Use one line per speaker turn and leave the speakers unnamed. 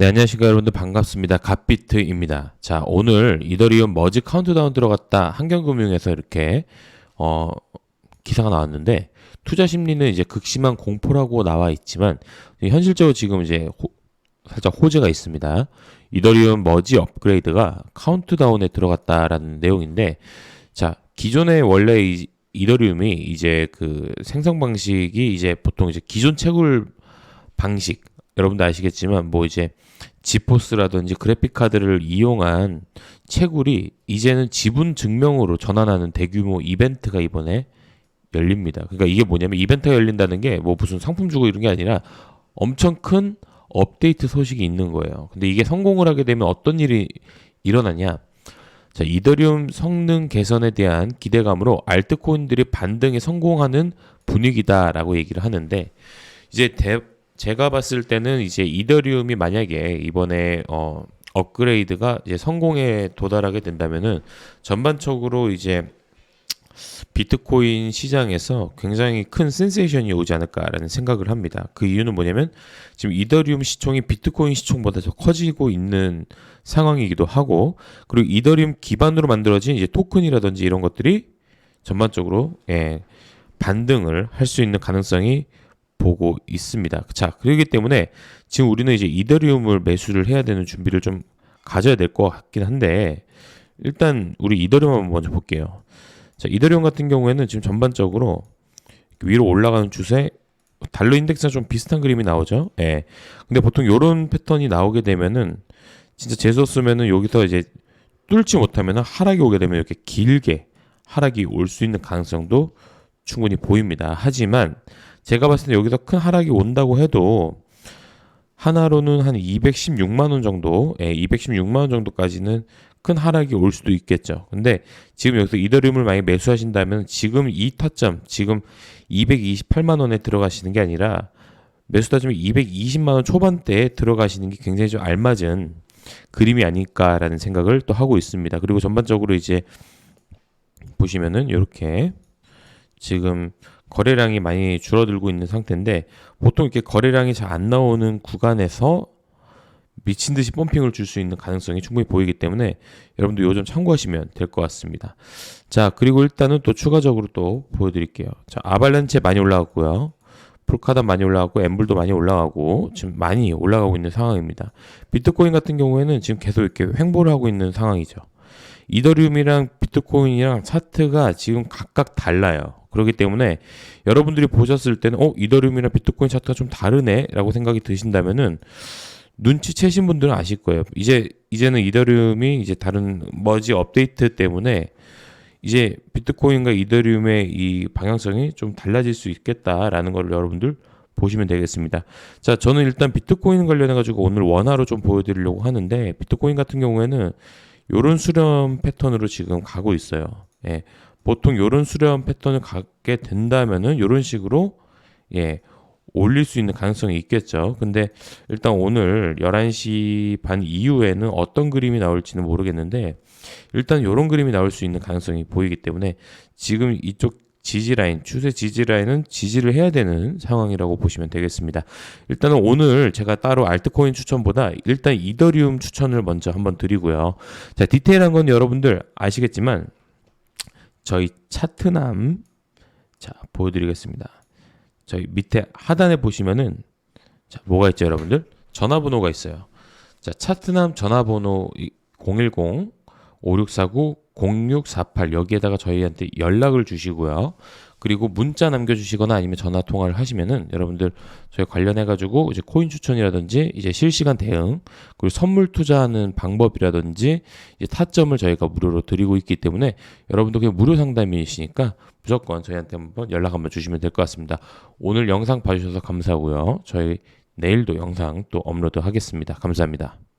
네, 안녕하십니까 여러분들 반갑습니다. 갓비트입니다. 자, 오늘 이더리움 머지 카운트다운 들어갔다 한경금융에서 이렇게 어 기사가 나왔는데 투자 심리는 이제 극심한 공포라고 나와 있지만 현실적으로 지금 이제 호, 살짝 호재가 있습니다. 이더리움 머지 업그레이드가 카운트다운에 들어갔다라는 내용인데 자, 기존에 원래 이, 이더리움이 이제 그 생성 방식이 이제 보통 이제 기존 채굴 방식 여러분도 아시겠지만 뭐 이제 지포스라든지 그래픽 카드를 이용한 채굴이 이제는 지분 증명으로 전환하는 대규모 이벤트가 이번에 열립니다. 그러니까 이게 뭐냐면 이벤트가 열린다는 게 뭐 무슨 상품 주고 이런 게 아니라 엄청 큰 업데이트 소식이 있는 거예요. 근데 이게 성공을 하게 되면 어떤 일이 일어나냐? 자, 이더리움 성능 개선에 대한 기대감으로 알트코인들이 반등에 성공하는 분위기다라고 얘기를 하는데 이제 대, 제가 봤을 때는 이제 이더리움이 만약에 이번에 어 업그레이드가 이제 성공에 도달하게 된다면은 전반적으로 이제 비트코인 시장에서 굉장히 큰 센세이션이 오지 않을까라는 생각을 합니다. 그 이유는 뭐냐면 지금 이더리움 시총이 비트코인 시총보다 더 커지고 있는 상황이기도 하고 그리고 이더리움 기반으로 만들어진 이제 토큰이라든지 이런 것들이 전반적으로 예, 반등을 할 수 있는 가능성이 보고 있습니다. 자, 그렇기 때문에 지금 우리는 이제 이더리움을 매수를 해야 되는 준비를 좀 가져야 될 것 같긴 한데 일단 우리 이더리움 먼저 볼게요. 자, 이더리움 같은 경우에는 지금 전반적으로 위로 올라가는 추세 달러 인덱스랑 좀 비슷한 그림이 나오죠. 예. 근데 보통 요런 패턴이 나오게 되면은 진짜 재수 없으면은 여기서 이제 뚫지 못하면은 하락이 오게 되면 이렇게 길게 하락이 올 수 있는 가능성도 충분히 보입니다. 하지만 제가 봤을 때 여기서 큰 하락이 온다고 해도 하나로는 한 216만 원 정도, 예, 216만 원 정도까지는 큰 하락이 올 수도 있겠죠. 근데 지금 여기서 이더리움을 만약 매수하신다면 지금 이 타점, 지금 228만 원에 들어가시는 게 아니라 매수 타점이 220만 원 초반대에 들어가시는 게 굉장히 좀 알맞은 그림이 아닐까라는 생각을 또 하고 있습니다. 그리고 전반적으로 이제 보시면은 이렇게 지금 거래량이 많이 줄어들고 있는 상태인데 보통 이렇게 거래량이 잘 안 나오는 구간에서 미친 듯이 펌핑을 줄 수 있는 가능성이 충분히 보이기 때문에 여러분도 요점 참고하시면 될 것 같습니다. 자, 그리고 일단은 또 추가적으로 또 보여드릴게요. 자, 아발란체 많이 올라갔고요. 풀카다 많이 올라가고 엠블도 많이 올라가고 지금 많이 올라가고 있는 상황입니다. 비트코인 같은 경우에는 지금 계속 이렇게 횡보를 하고 있는 상황이죠. 이더리움이랑 비트코인이랑 차트가 지금 각각 달라요. 그렇기 때문에 여러분들이 보셨을 때는 어 이더리움이랑 비트코인 차트가 좀 다르네라고 생각이 드신다면은 눈치채신 분들은 아실 거예요. 이제 이제는 이더리움이 이제 다른 머지 업데이트 때문에 이제 비트코인과 이더리움의 이 방향성이 좀 달라질 수 있겠다라는 걸 여러분들 보시면 되겠습니다. 자, 저는 일단 비트코인 관련해 가지고 오늘 원화로 좀 보여드리려고 하는데 비트코인 같은 경우에는 요런 수렴 패턴으로 지금 가고 있어요. 예. 보통 요런 수렴 패턴을 갖게 된다면은 요런 식으로 예. 올릴 수 있는 가능성이 있겠죠. 근데 일단 오늘 11시 반 이후에는 어떤 그림이 나올지는 모르겠는데 일단 요런 그림이 나올 수 있는 가능성이 보이기 때문에 지금 이쪽 지지 라인, 추세 지지 라인은 지지를 해야 되는 상황이라고 보시면 되겠습니다. 일단은 오늘 제가 따로 알트코인 추천보다 일단 이더리움 추천을 먼저 한번 드리고요. 자, 디테일한 건 여러분들 아시겠지만 저희 차트남 자, 보여드리겠습니다. 저희 밑에 하단에 보시면은 자, 뭐가 있죠, 여러분들? 전화번호가 있어요. 자, 차트남 전화번호 010 5649 0648 여기에다가 저희한테 연락을 주시고요. 그리고 문자 남겨주시거나 아니면 전화 통화를 하시면은 여러분들 저희 관련해 가지고 이제 코인 추천이라든지 이제 실시간 대응 그리고 선물 투자하는 방법이라든지 이제 타점을 저희가 무료로 드리고 있기 때문에 여러분도 그냥 무료 상담이시니까 무조건 저희한테 한번 연락 한번 주시면 될 것 같습니다. 오늘 영상 봐주셔서 감사하고요. 저희 내일도 영상 또 업로드 하겠습니다. 감사합니다.